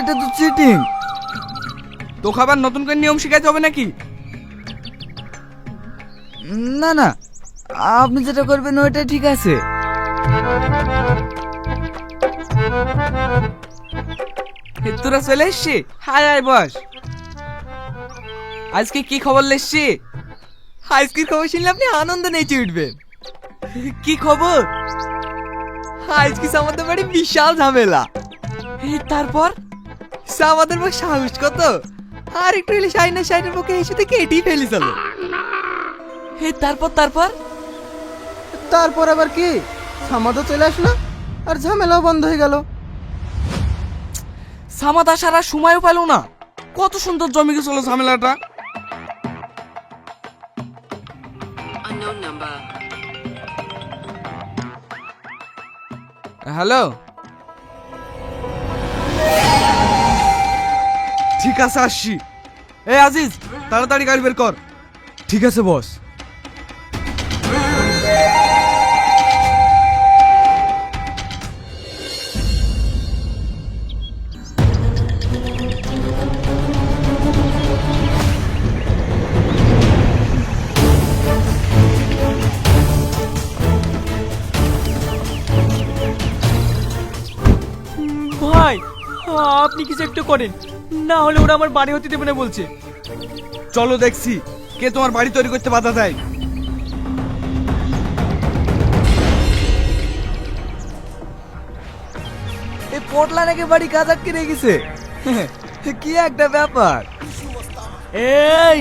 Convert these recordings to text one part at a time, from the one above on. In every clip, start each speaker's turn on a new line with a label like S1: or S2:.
S1: এটা তো চিটিং
S2: তো খাবার নতুন করে নিয়ম শিখাইতে হবে নাকি?
S1: না না আপনি যেটা করবেন ওইটা ঠিক আছে।
S2: তোরা চলে এসছি? Hi hi boss. আজকে কি খবর লেসছি? আজকের খবর শুনলে আপনি আনন্দ নেচে উঠবেন। কি খবর? আজকে আমাদের বাড়ি বিশাল ঝামেলা। তারপর? আমাদের বাড়ি সাহস কত? আর একটু হলে সাইনা সাইনের পক্ষে এসে থেকে এটি ফেলি চলো। এই তারপর তারপর?
S3: তারপর আবার কি? সামাদও চলে আসলো আর ঝামেলাও বন্ধ হয়ে গেল।
S2: সামাদ আসার আর সময়ও পেল না। কত সুন্দর জমে গেছিল ঝামেলাটা। হ্যালো? ঠিক আছে আসছি। এই আজিজ তাড়াতাড়ি গাড়ি বের কর।
S1: ঠিক আছে বস।
S4: একটা করেন না হলে ওরা আমার বাড়ি হতে দেবে না বলছে।
S2: চলো দেখছি কে তোমার বাড়ি তৈরি করতে বাধা দেয়।
S1: এই পটলা নাকি বাড়ি কাজ আটকে রেখেছে কি একটা ব্যাপার।
S5: এই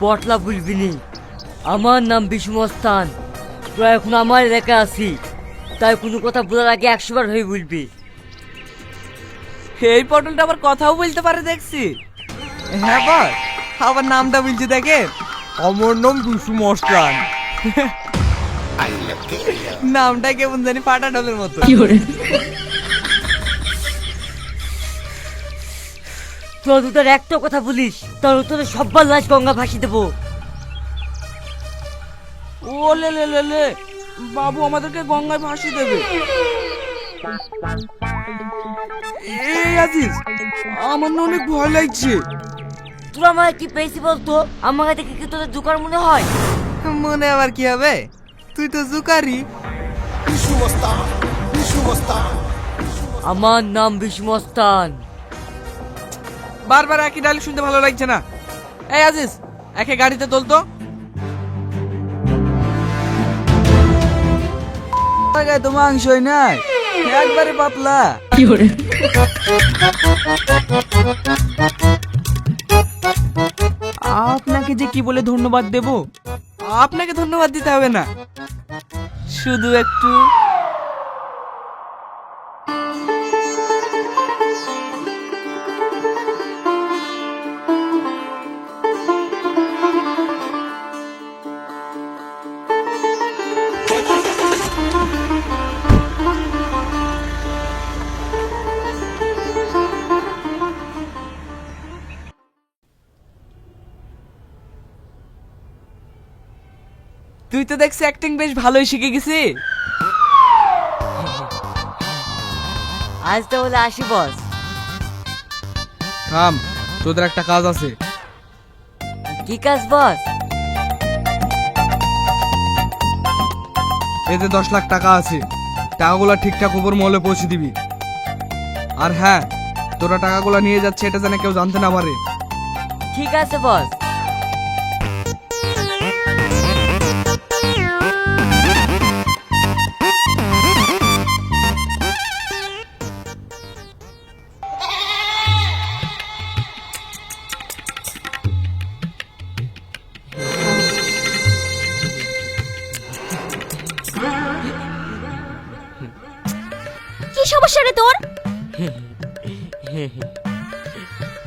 S5: পটলা বলবি নি আমার নাম বিষ্ণুস্থান তোরা এখন আমার এলাকায় আছি তাই কোনো কথা বলার আগে একশো বার হয়ে বলবি।
S2: এই পটলটা আবার কথাও বলতে পারে দেখছি। হ্যাঁ বল। আবার নামটা বলছি দেখে অমর নাম টুসু মস্তান নামটা কেমন জানি ফাটা ডলের মতো।
S5: তোরা দুটার একটা কথা বলিস তোর তোদের সব্বার লাশ গঙ্গা ভাসি দেবো।
S2: ও লে লে লে লে। বাবু আমাদেরকে গঙ্গায় ভাসি দেবে। এই আজিজ আমার না অনেক ভয় লাগছে।
S5: তোরা আমার কি পেয়েছি বলতো? আমার কাছে কি তোদের দোকান মনে হয়?
S2: মনে আবার কি হবে? তুই তো জুকারি
S5: আমার নাম বিষ্ণুস্থান
S2: বারবার একই ডায়লগ শুনতে ভালো লাগছে না। এই আজিজ একে গাড়িতে তোলতো
S1: মাংসই নাই। একবারে পাতলা?
S4: আপনাকে যে কি বলে ধন্যবাদ দেব?
S2: আপনাকে ধন্যবাদ দিতে হবে না। শুধু একটু তো দেখছি অ্যাক্টিং বেশ ভালোই শিখে গেছি।
S5: আজ তাহলে আসি বস।
S2: থাম তোদের একটা কাজ আছে।
S5: কি কাজ বস?
S2: এতে দশ লাখ টাকা আছে টাকাগুলো ঠিকঠাক উপর মহলে পৌঁছে দিবি। আর হ্যাঁ তোরা টাকাগুলো নিয়ে যাচ্ছে এটা যেন কেউ জানতে না পারে।
S5: ঠিক আছে বস।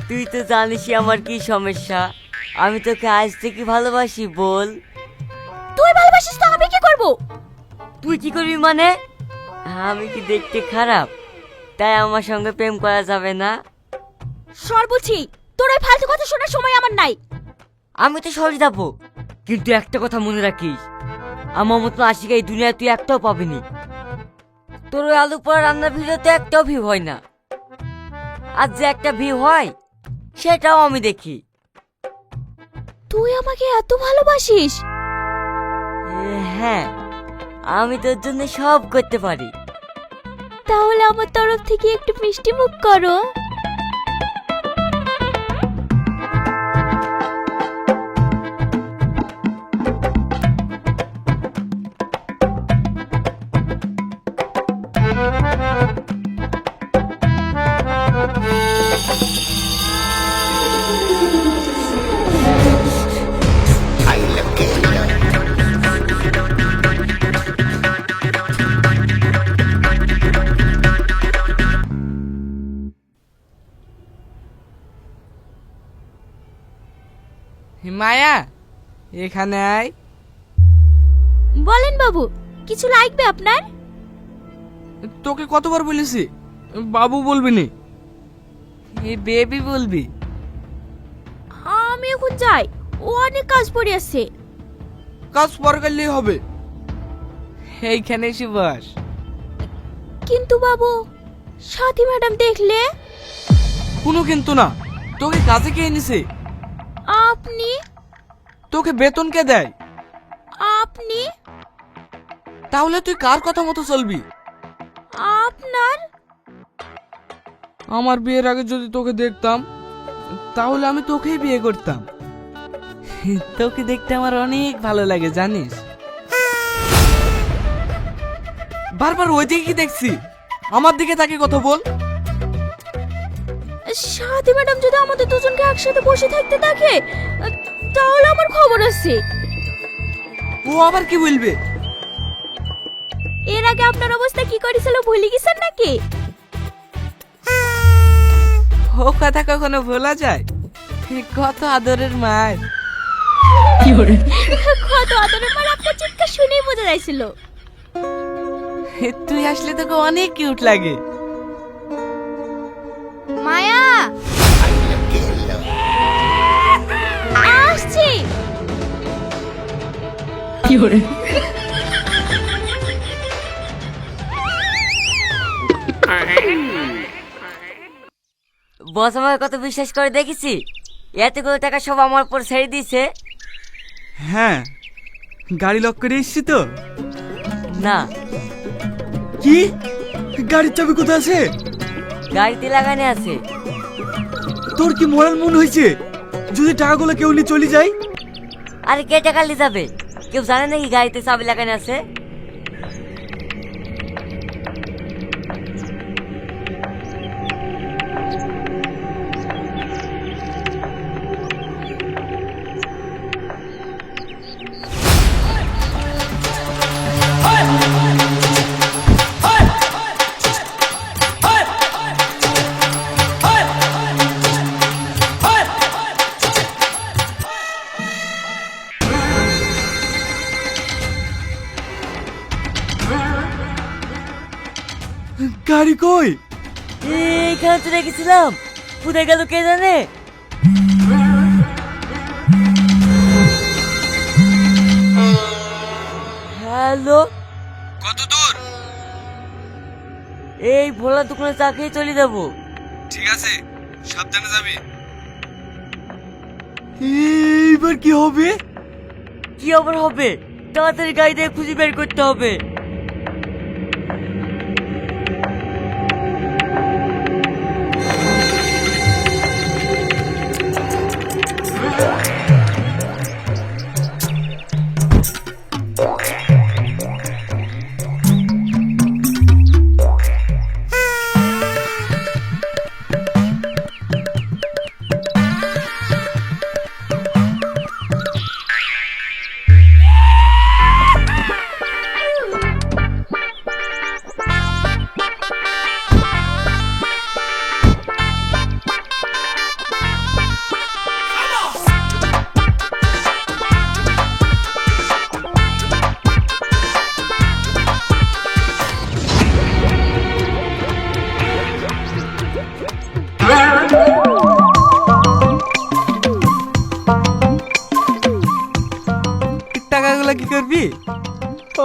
S5: তুই তো জানিসই আমার কি সমস্যা। আমি তোকে আজ থেকে ভালোবাসি বল।
S6: তুই ভালোবাসিস তো আমি কি করব?
S5: তুই কি করবি মানে? আমি কি দেখতে খারাপ? তাই আমার সঙ্গে প্রেম করা যাবে না।
S6: সর বলছি তোর ওই ফালতু কথা শোনার সময় আমার নাই।
S5: আমি তো সরে যাব কিন্তু একটা কথা মনে রাখিস। আমার মতো আশিকা এই দুনিয়ায় তুই একটাও পাবিনি। তোর ওই আলু পোড়া রান্নার ভিডিওতে একটাও ভিউ হয় না। আর যে একটা ভিউ হয় সেটাও আমি দেখি।
S6: তুই আমাকে এত ভালোবাসিস?
S5: এ, হ্যাঁ আমি তোর জন্য সব করতে পারি।
S6: তাহলে আমার তরফ থেকে একটু মিষ্টি মুখ করো।
S2: মায়া এখানে আয়।
S6: বলেন বাবু কিছু লাগবে আপনার?
S2: তোকে কতবার বলেছি? বাবু বলবি নি। এ বেবি বলবি।
S6: আমি এখন যাই ও অনেক কাজ পড়ে আছে।
S2: কাজ পর করলেই হবে। এইখানে এসে বস।
S6: কিন্তু বাবু সাথী ম্যাডাম দেখলে?
S2: কোনো কিন্তু না তোকে কাজে কে এনেছে?
S6: আপনি?
S2: তোকে বেতন কে দেয়?
S6: আপনি?
S2: তাহলে তুই কার কথা মতো চলবি?
S6: আপনার?
S2: আমার বিয়ের আগে যদি তোকে দেখতাম তাহলে আমি তোকেই বিয়ে করতাম। তোকে দেখতে আমার অনেক ভালো লাগে জানিস? বারবার ওই দিকে কি দেখছি? আমার দিকে তাকে কথা বল।
S6: সাথী ম্যাডাম যদি আমাদের দুজনকে একসাথে বসে থাকতে দেখে তাহলে আমার খবর আছে।
S2: ও আবার কি বলবে?
S6: এর আগে আপনার অবস্থা কি করেছিল ভুলে গেছেন নাকি?
S2: ও কথা কখনো ভোলা যায়? কত আদরের মায়।
S6: কত আদরের মার আপনার চিৎকার শুনেই বোঝা যাইছিল।
S2: তুই আসলে তোকে অনেক কিউট লাগে।
S5: বস আমাকে কত বিশ্বাস করে দেখেছি? এতগুলো টাকা সব আমার উপর ছেড়ে দিয়েছে।
S2: হ্যাঁ গাড়ি লক করে এসছি তো।
S5: না।
S2: কি? গাড়ির চাবি কোথায় আছে?
S5: গাড়িতে লাগানো আছে।
S2: তোর কি মরাল মন হয়েছে? যদি টাকাগুলো কেউ নিয়ে চলে যায়?
S5: আরে কে টাকা নিয়ে যাবে? কেউ জানে নাকি গাড়িতে চাবি লাগানো আছে?
S2: কই?
S5: এইখানে তো রেখেছিলাম। কোথায় গেল কে জানে? হ্যালো?
S2: কত দূর?
S5: এই ভোলা দোকানে চা খেয়ে চলে যাব।
S2: ঠিক আছে সাবধানে যাবি। এইবার কি হবে?
S5: কি আবার হবে? তাড়াতাড়ি গাড়ি দিয়ে খুঁজে বের করতে হবে।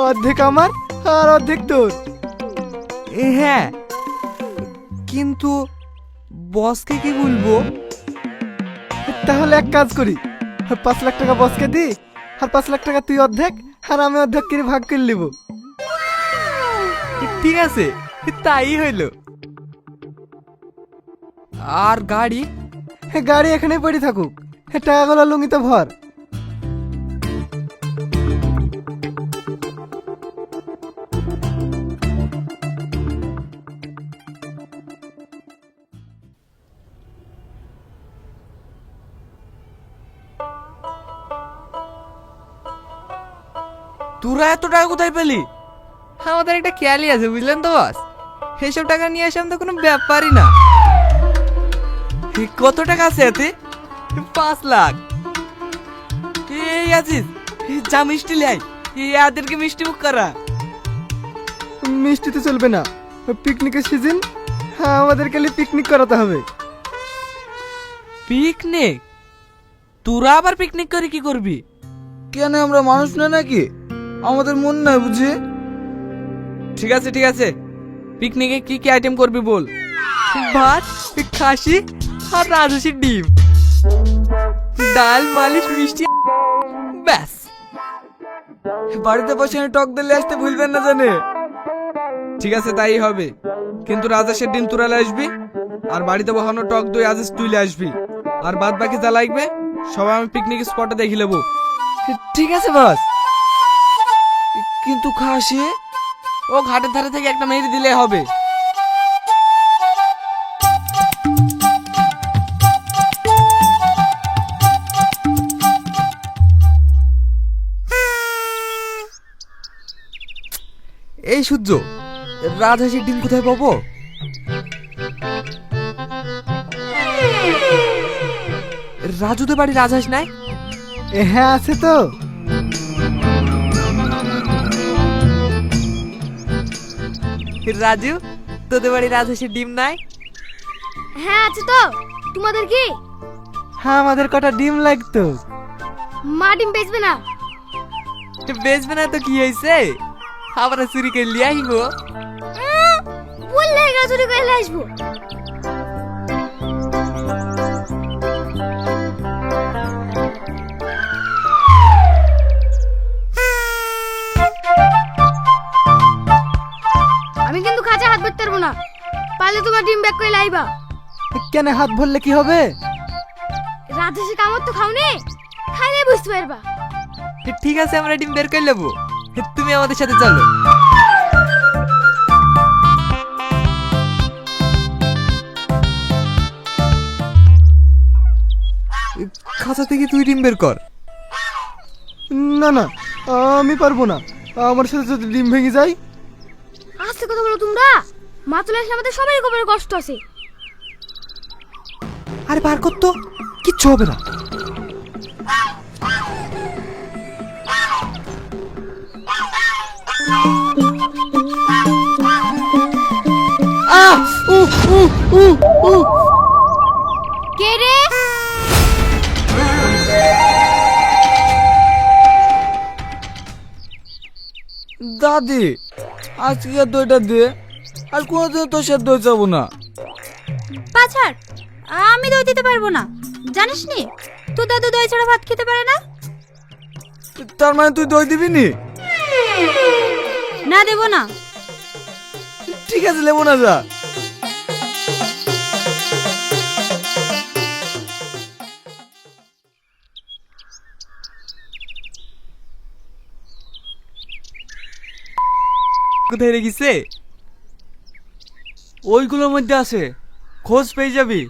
S3: অর্ধেক আমার আর অর্ধেক তোর।
S2: এ, হ্যাঁ কিন্তু
S7: বসকে কি বলব?
S3: তাহলে এক কাজ করি পাঁচ লাখ টাকা বসকে দি আর পাঁচ লাখ টাকা তুই অর্ধেক আর আমি অর্ধেক করে ভাগ করে নিব।
S7: ঠিক আছে তাই হইল। আর গাড়ি?
S3: গাড়ি এখানে পড়ে থাকুক টাকাগুলো লুঙ্গিতে ভর।
S7: তোরা এত টাকা কোথায় পেলি? আমাদের একটা খেয়ালি আছে বুঝলেন তো বস এইসব টাকা নিয়ে আসলাম তো কোনো ব্যাপারই না। কত টাকা আছে এতে? পাঁচ লাখ। এই আছিস? যা মিষ্টি লাই এদেরকে মিষ্টি মুখ করা।
S3: মিষ্টি তো চলবে না। পিকনিকের সিজন হ্যাঁ আমাদের খালি পিকনিক করাতে হবে।
S7: পিকনিক? তোরা আবার পিকনিক করে কি করবি?
S1: কেন আমরা মানুষ না নাকি? আমাদের মন নাই বুঝি।
S7: ঠিক আছে ঠিক আছে। পিকনিকে কি কি আইটেম করবি বল? ভাত খাসি আর রাজহাঁসের ডিম। ডাল মালিশ মিষ্টি। ব্যাস।
S1: বাড়িতে বসে আমি টক দিলে আসতে ভুলবেন না জানে।
S7: ঠিক আছে তাই হবে। কিন্তু রাজহাঁসের ডিম তুরালে আসবি আর বাড়িতে বসানো টক দই আজ তুইলে আসবি। আর বাদ বাকি যা লাগবে সবাই আমি পিকনিক স্পটে দেখে নেব।
S1: ঠিক আছে বস। কিন্তু খাসি
S7: ও ঘাটের ধারে থেকে একটা মেরে দিলে হবে। এই সূর্য রাজহাঁসের ডিম কোথায় পাবো? রাজুদের বাড়ি রাজহাঁস নাই?
S3: হ্যাঁ আছে তো।
S7: রাজু তোদের বাড়ি রাজহাঁসের ডিম নাই?
S8: হ্যাঁ আছে তো। তোমাদের কি?
S3: হ্যাঁ আমাদের কটা ডিম লাগতো।
S8: মা ডিম বেচবে না।
S7: বেচবে না তো কি হয়েছে? আবার চুরি করে লিয়ে আসব।
S8: বললে গাজুরি করে আসব। পারব না। পারলে তোমার ডিম ব্যাক করে লাইবা।
S3: কেন হাত ভরলে কি হবে?
S8: রাতে সে কামড় তো খাওনি? খাইলে বুঝতে পারবা।
S7: ঠিক আছে আমরা ডিম বের করে নেব। তুমি আমাদের সাথে চলো। খাঁচা থেকে তুই ডিম বের কর।
S3: না না আমি পারব না। আমার সাথে যদি ডিম ভেঙে যায়।
S8: আস্তে কথা বলো তোমরা। মা চলে আসলে আমাদের সবারই কোমরে কষ্ট আছে।
S7: আরে বার কর তো কিচ্ছু হবে না।
S3: আহ উ উ উ উ।
S8: কে রে?
S1: দাদি আজকে আর দইটা দে আর কোনোদিন তোর সাথে দই যাব না।
S8: পাছাড় আমি দই দিতে পারব না। জানিস নি? তোর দাদু দই ছাড়া ভাত খেতে পারে না?
S1: তার মানে তুই দই দিবি নি?
S8: না দেবো না।
S1: ঠিক আছে লেবো না যা।
S7: কোথায় রেখেছে
S1: ওইগুলোর মধ্যে আছে। খোঁজ পেয়ে যাবি।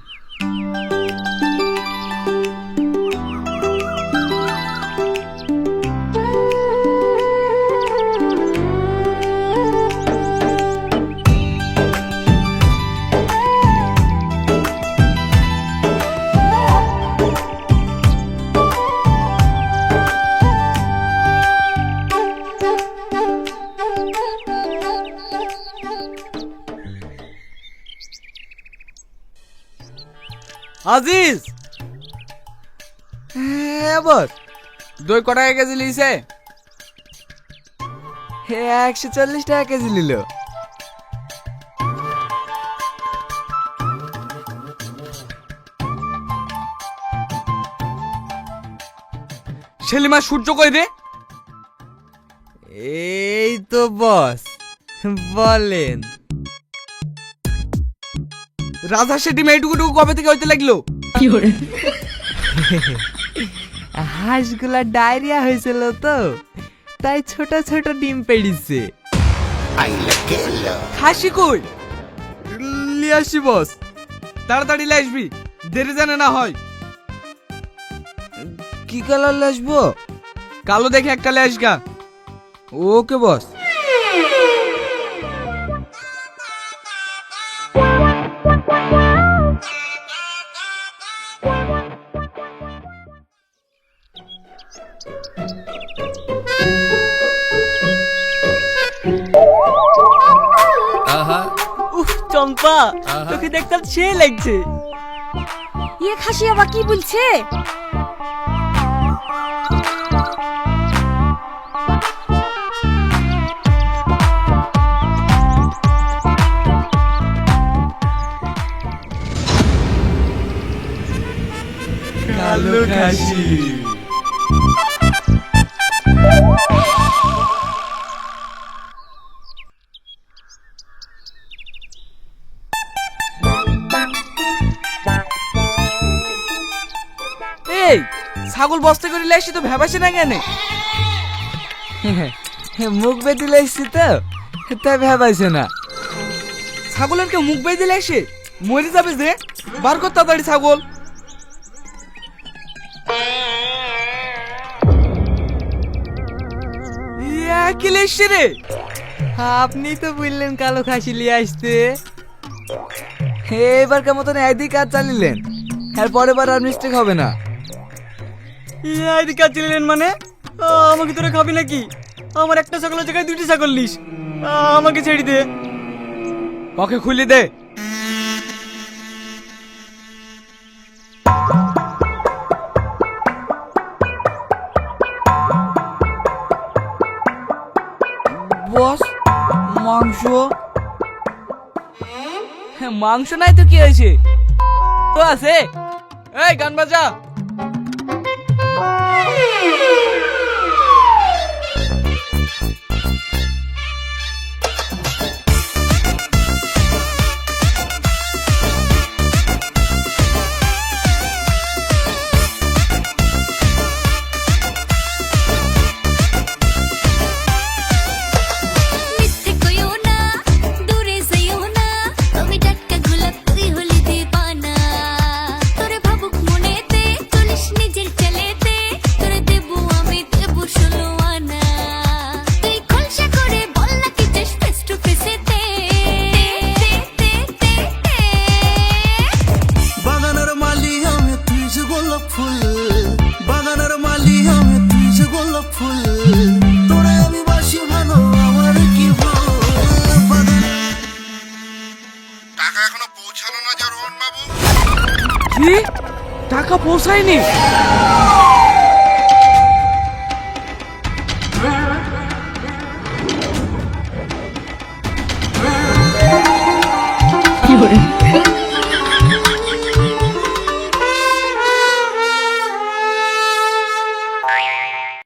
S7: আজিজ!
S1: এবার,
S7: দই কটা কেজি লিছে?
S1: একশো চল্লিশ টাকা কেজি নিল
S2: সেলিমা সূর্য কই রে?
S1: এই তো বস, বলেন।
S2: রাধা শেঠি মেয়েটুকুটুকু কবে থেকে হইতে লাগল?
S1: হাঁসগুলা ডায়রিয়া হয়েছিল তো তাই ছোট ছোট ডিম পেড়িছে।
S2: হাসি কই? লিয়াসি বস তাড়াতাড়ি লে আসবি দেরি জানে না হয়।
S1: কি কালার আসব?
S2: কালো দেখে একটা লে আসগা।
S1: ওকে বস।
S4: চম্পা তোকে দেখতাম সে লাগছে।
S6: ইয়ে খাসি আবার কি বলছে?
S2: কালো খাসি। ছাগল বস্তা করে লেসি তো ভেবাসে না কেন?
S1: মুখ বেঁধে লাগছি তো? তাই ভেবাইছে না।
S2: ছাগলের কেউ মুখ বেঁধে লেসে? মরে যাবে যে? বার কর তাড়াতাড়ি ছাগল। কি লেসছে রে?
S1: আপনি তো বললেন কালো খাসি নিয়ে আসতে। এবার কেমন একদিক কাজ চালিলেন। আর বার আর মিস্টেক হবে না।
S4: এদিকে কাজ ছিলেন মানে? আমাকে তোরা খাবি নাকি? আমার একটা ছাগলের জায়গায় দুটি ছাগল নিস। আমাকে ছেড়ে দে।
S2: ওকে খুলে দে।
S1: বস মাংস?
S2: মাংস নাই তো কি হয়েছে? তো আছে। এই গান বাজা।
S9: Música
S10: টাকা